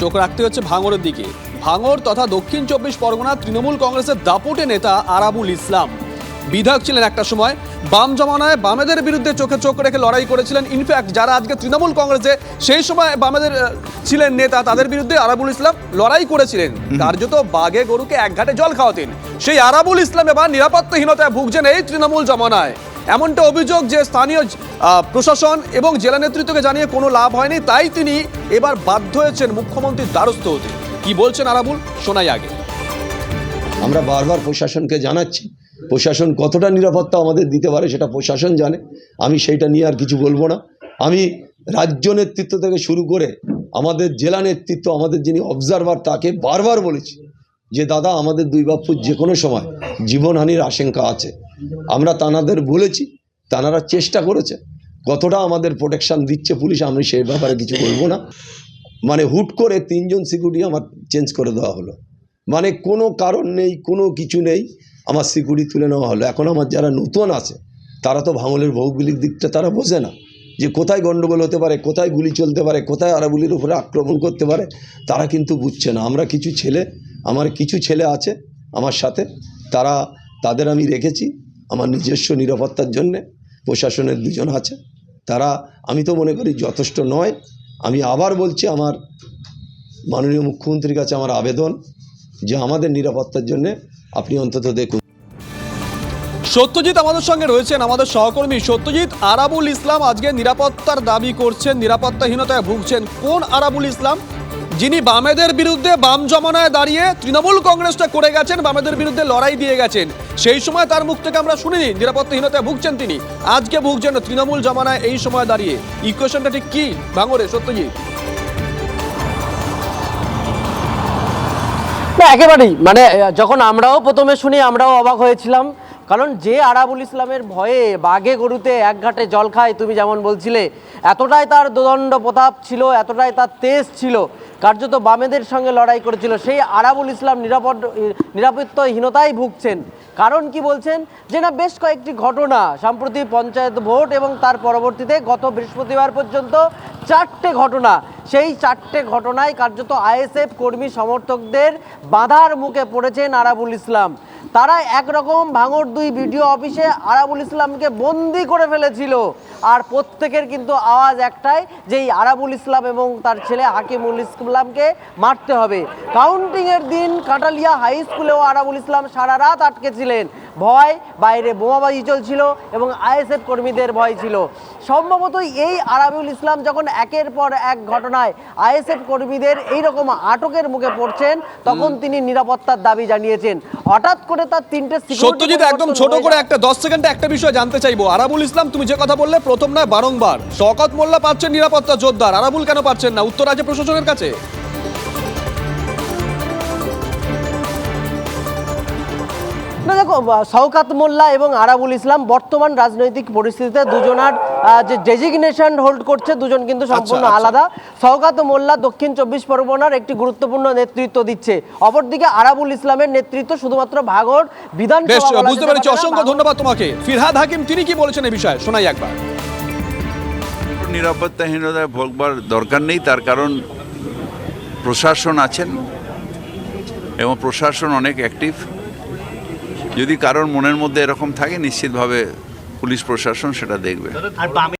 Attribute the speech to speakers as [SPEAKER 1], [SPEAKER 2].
[SPEAKER 1] চোখ রাখতে হচ্ছে ভাঙরের দিকে। ভাঙড় তথা দক্ষিণ চব্বিশ পরগনা তৃণমূল কংগ্রেসের দাপুটে নেতা আরাবুল ইসলাম। বিধায়ক ছিলেন একটা সময় বাম জমানায় বামেদের বিরুদ্ধে চোখে চোখ রেখে লড়াই করেছিলেন। ইনফ্যাক্ট যারা আজকে তৃণমূল কংগ্রেসে সেই সময় বামেদের ছিলেন নেতা তাদের বিরুদ্ধে আরাবুল ইসলাম লড়াই করেছিলেন। কার্যত বাঘে গরুকে এক ঘাটে জল খাওয়াতেন। সেই আরাবুল ইসলাম এবার নিরাপত্তাহীনতায় ভুগছেন এই তৃণমূল জমানায়। এমনটা অভিযোগ যে স্থানীয় প্রশাসন এবং জেলা নেতৃত্বকে জানিয়ে কোনো লাভ হয়নি, তাই তিনি এবার বাধ্য হয়েছেন মুখ্যমন্ত্রীর দ্বারস্থ হতে। কি বলছেন আরাবুল? শোনাই আগে।
[SPEAKER 2] আমরা বারবার প্রশাসনকে জানাচ্ছি, প্রশাসন কতটা নিরাপত্তা আমাদের দিতে পারে সেটা প্রশাসন জানে। আমি সেইটা নিয়ে আর কিছু বলব না। আমি রাজ্য নেতৃত্ব থেকে শুরু করে আমাদের জেলা নেতৃত্ব, আমাদের যিনি অবজারভার তাকে বারবার বলেছি যে, দাদা, আমাদের দুই বাপুর যে কোনো সময় জীবনহানির আশঙ্কা আছে। আমরা তানাদের বলেছি, তানারা চেষ্টা করেছে। কতটা আমাদের প্রোটেকশন দিচ্ছে পুলিশ, আমি সেই ব্যাপারে কিছু বলব না। মানে হুট করে তিনজন সিকিউরিটি আমার চেঞ্জ করে দেওয়া হলো। মানে কোনো কারণ নেই, কোনো কিছু নেই, আমার সিকিউরিটি তুলে নেওয়া হলো। এখন আমার যারা নতুন আছে, তারা তো ভাঙলের ভৌগোলিক দিকটা তারা বোঝে না। যে কোথায় গণ্ডগোল হতে পারে, কোথায় গুলি চলতে পারে, কোথায় আরাবুলির উপরে আক্রমণ করতে পারে, তারা কিন্তু বুঝছে না। আমরা কিছু ছেলে, আমার কিছু ছেলে আছে আমার সাথে, তারা, তাদের আমি রেখেছি। আমার নিজস্ব নিরাপত্তার জন্যে প্রশাসনের দুজন আছে। তারা, আমি তো মনে করি যথেষ্ট নয়। আমি আবার বলছি আমার মাননীয় মুখ্যমন্ত্রীর কাছে আমার আবেদন যে আমাদের নিরাপত্তার জন্যে আপনি অন্তত দেখুন।
[SPEAKER 1] সত্যজিৎ আমাদের সঙ্গে রয়েছেন, আমাদের সহকর্মী সত্যজিৎ আরাবুল ইসলাম। আজকে নিরাপত্তার দাবি করছেন, নিরাপত্তাহীনতায় ভুগছেন। কোন আরাবুল ইসলাম? যিনি বামেদের বিরুদ্ধে বাম জমানায় দাঁড়িয়ে তৃণমূল কংগ্রেসটা করে গেছেন, বামেদের বিরুদ্ধে লড়াই দিয়ে গেছেন, সেই সময় তার মুখ থেকে আমরা শুনিনি, নিরাপত্তাহীনতায় ভুগছেন তিনি। আজকে ভুগছেন তৃণমূল জমানায় এই সময় দাঁড়িয়ে। ইকুয়েশনটা ঠিক কি? ভাঙরে সত্যজিৎ।
[SPEAKER 3] না, একেবারেই। মানে যখন আমরাও প্রথমে শুনি, আমরাও অবাক হয়েছিলাম। কারণ যে আরাবুল ইসলামের ভয়ে বাঘে গরুতে এক ঘাটে জল খায়, তুমি যেমন বলছিলে, এতটাই তার দোদণ্ড প্রতাপ ছিল, এতটাই তার তেজ ছিল কার্যত বামেদের সঙ্গে লড়াই করেছিল। সেই আরাবুল ইসলাম নিরাপদ, নিরাপত্তাহীনতায় ভুগছেন। কারণ কি বলছেন? যে না, বেশ কয়েকটি ঘটনা সম্প্রতি পঞ্চায়েত ভোট এবং তার পরবর্তীতে গত বৃহস্পতিবার পর্যন্ত চারটে ঘটনা। সেই চারটে ঘটনায় কার্যত আইএসএফ কর্মী সমর্থকদের বাধার মুখে পড়েছেন আরাবুল ইসলাম। তারা একরকম ভাঙর দুই ভিডিও অফিসে আরাবুল ইসলামকে বন্দি করে ফেলেছিল। আর প্রত্যেকের কিন্তু আওয়াজ একটাই যে এই আরাবুল ইসলাম এবং তার ছেলে হাকিমুল ইসলামকে মারতে হবে। কাউন্টিংয়ের দিন কাটালিয়া হাই স্কুলেও আরাবুল ইসলাম সারা রাত আটকে ছিলেন ভয় বাইরে বোমাবাজি চলছিল এবং আইএসএফ কর্মীদের ভয় ছিল। সম্ভবত এই আরাবুল ইসলাম যখন একের পর এক ঘটনায় আইএসএফ কর্মীদের এই রকম আটকের মুখে পড়ছেন তখন তিনি নিরাপত্তার দাবি জানিয়েছেন। হঠাৎ করে তার তিনটে
[SPEAKER 1] সত্যজিৎ একদম ছোট করে একটা দশ সেকেন্ডে একটা বিষয় জানতে চাইব। আরাবুল ইসলাম তুমি যে কথা বললে প্রথম নয় বারংবার। শকত মোল্লা পাচ্ছেন নিরাপত্তা জোরদার। আরাবুল কেন পাচ্ছেন না? উত্তর রাজ্য প্রশাসনের কাছে।
[SPEAKER 3] না দেখো আহ, শওকাত মোল্লা এবং আরাবুল ইসলাম বর্তমান রাজনৈতিক পরিস্থিতিতে দুজনার যে ডেজিগনেশন হোল্ড করছে দুজন কিন্তু সম্পূর্ণ
[SPEAKER 1] আচ্ছা।
[SPEAKER 3] আলাদা। শওকাত মোল্লা দক্ষিণ চব্বিশ পরগনার একটি গুরুত্বপূর্ণ নেতৃত্ব দিচ্ছে। অপরদিকে আরাবুল ইসলামের নেতৃত্ব শুধুমাত্র বিধানসভা বলা
[SPEAKER 1] বুঝতে পেরেছি। অসংখ্য ধন্যবাদ তোমাকে। ফিরহাদ হাকিম তিনি কি বলেছেন এই বিষয়ে? শোনাই একবার।
[SPEAKER 4] নিরাপত্তাহীনতায় ভোগবার দরকার নেই তার কারণ প্রশাসন আছেন এবং প্রশাসন অনেক অ্যাক্টিভ যদি কারোর মনের মধ্যে এরকম থাকে নিশ্চিতভাবে পুলিশ প্রশাসন সেটা দেখবে।
[SPEAKER 5] আর